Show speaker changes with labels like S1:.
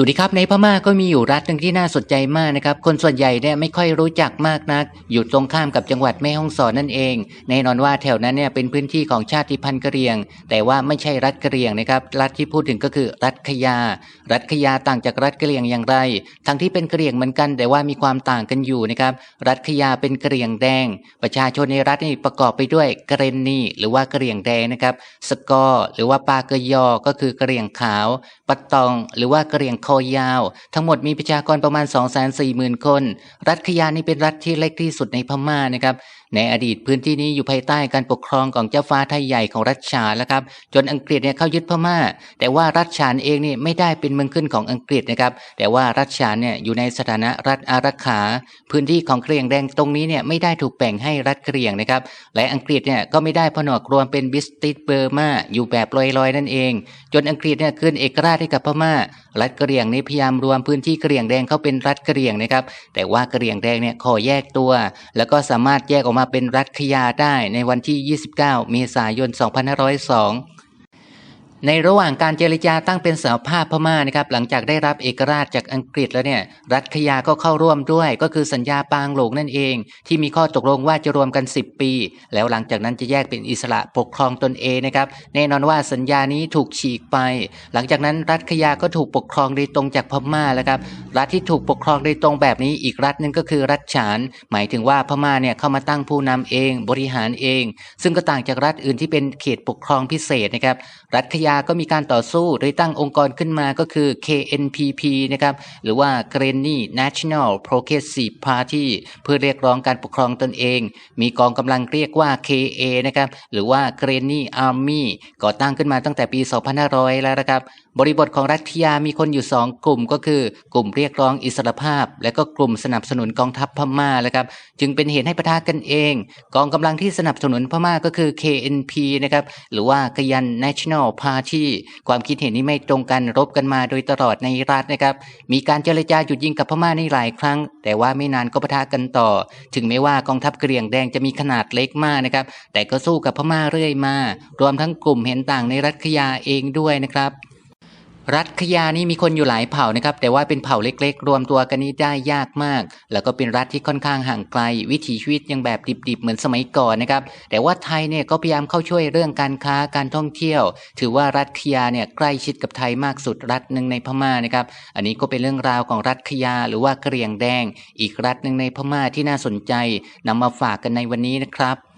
S1: สวัสดีครับในพม่าก็มีอยู่รัฐหนึ่งที่น่าสนใจมากนะครับ คนส่วนใหญ่เนี่ยไม่ค่อยรู้จักมากนัก อยู่ตรงข้ามกับจังหวัดแม่ฮ่องสอนนั่นเอง แน่นอนว่าแถวนั้นเนี่ยเป็นพื้นที่ของชาติพันธุ์กะเหรี่ยง แต่ว่าไม่ใช่รัฐกะเหรี่ยงนะครับ รัฐที่พูดถึงก็คือรัฐขยา รัฐขยาต่างจากรัฐกะเหรี่ยงอย่างไร ทั้งที่เป็นกะเหรี่ยงเหมือนกัน แต่ว่ามีความต่างกันอยู่นะครับ รัฐขยาเป็นกะเหรี่ยงแดง ประชาชนในรัฐนี่ประกอบไปด้วยกะเรนนีหรือว่ากะเหรี่ยงแดงนะครับ สกอ หรือว่าปากะยอ ก็คือกะเหรี่ยงขาว ปัตตอง หรือว่ากะเหรี่ยงคอยาว ทั้งหมดมีประชากรประมาณ 240,000 คน รัฐขยานี่เป็นรัฐที่เล็กที่สุดในพม่านะครับ ในอดีตพื้นที่นี้อยู่ภายใต้การปกครองของเจ้าฟ้าไทยใหญ่ของรัชฉานแล้วครับ จนอังกฤษเนี่ยเข้ายึดพม่า แต่ว่ารัชฉานเองนี่ไม่ได้เป็นเมืองขึ้นของอังกฤษนะครับ แต่ว่ารัชฉานเนี่ยอยู่ในสถานะรัฐอารักขา พื้นที่ของเหรี่ยงแดงตรงนี้เนี่ยไม่ได้ถูกแบ่งให้รัฐเหรี่ยงนะครับ และอังกฤษเนี่ยก็ไม่ได้ผนวกรวมเป็นบิสติสเบอร์มาอยู่แบบลอยๆนั่นเอง จนอังกฤษเนี่ยคืนเอกราชให้กับพม่า รัฐเหรี่ยงนี่พยายามรวมพื้นที่เหรี่ยงแดงเข้าเป็นรัฐเหรี่ยงนะครับ แต่ว่าเหรี่ยงแดงเนี่ยขอแยกตัว แล้วก็สามารถแยกออกมาาเป็นรัฐคยาได้ในวันที่ 29 เมษายน 2502 ในระหว่างการเจรจาตั้งเป็นสหภาพพม่านะครับหลังจากได้รับเอกราชจากอังกฤษแล้วเนี่ยรัฐขยาก็เข้าร่วมด้วย ก็คือสัญญาปางหลงนั่นเอง ที่มีข้อตกลงว่าจะรวมกัน 10 ปี แล้วหลังจากนั้นจะแยกเป็นอิสระปกครองตนเองนะครับแน่นอนว่าสัญญานี้ถูกฉีกไป หลังจากนั้นรัฐขยาก็ถูกปกครองโดยตรงจากพม่าแล้วครับรัฐที่ถูกปกครองโดยตรงแบบนี้อีกรัฐหนึ่งก็คือรัฐฉาน หมายถึงว่าพม่าเนี่ยเข้ามาตั้งผู้นำเอง บริหารเอง ซึ่งก็ต่างจากรัฐอื่นที่เป็นเขตปกครองพิเศษนะครับรัฐขยาก็มีการต่อสู้โดยตั้งองค์กรขึ้นมาก็คือ KNPP นะครับหรือว่า Granny National Progressive Party เพื่อเรียกร้องการปกครองตนเอง มีกองกำลังเรียกว่า KA นะครับหรือว่า Granny Army ก่อตั้งขึ้นมาตั้งแต่ปี 2500 แล้วนะครับบริบทของรัฐยามีคนอยู่ 2 กลุ่มก็คือ กลุ่มเรียกร้องอิสรภาพ และก็กลุ่มสนับสนุนกองทัพพม่าแล้วครับจึงเป็นเหตุให้ปะทะกันเอง กองกำลังที่สนับสนุนพม่าก็คือ KNP นะครับหรือว่ากยัน National Party ความคิดเห็นนี้ไม่ตรงกันรบกันมาโดยตลอดในรัฐนะครับ มีการเจรจาหยุดยิงกับพม่าในหลายครั้ง แต่ว่าไม่นานก็ปะทะกันต่อ ถึงแม้ว่ากองทัพเกรียงแดงจะมีขนาดเล็กมากนะครับ แต่ก็สู้กับพม่าเรื่อยมา รวมทั้งกลุ่มเห็นต่างในรัฐขยาเองด้วยนะครับ รัฐขยานี่มีคนอยู่หลายเผ่านะครับ แต่ว่าเป็นเผ่าเล็กๆ รวมตัวกันนี้ได้ยากมาก แล้วก็เป็นรัฐที่ค่อนข้างห่างไกล วิถีชีวิตยังแบบดิบๆ เหมือนสมัยก่อนนะครับ แต่ว่าไทยเนี่ยก็พยายามเข้าช่วยเรื่องการค้าการท่องเที่ยว ถือว่ารัฐขยาเนี่ยใกล้ชิดกับไทยมากสุดรัฐหนึ่งในพม่านะครับ อันนี้ก็เป็นเรื่องราวของรัฐขยาหรือว่ากะเหรี่ยงแดง อีกรัฐหนึ่งในพม่าที่น่าสนใจนำมาฝากกันในวันนี้นะครับ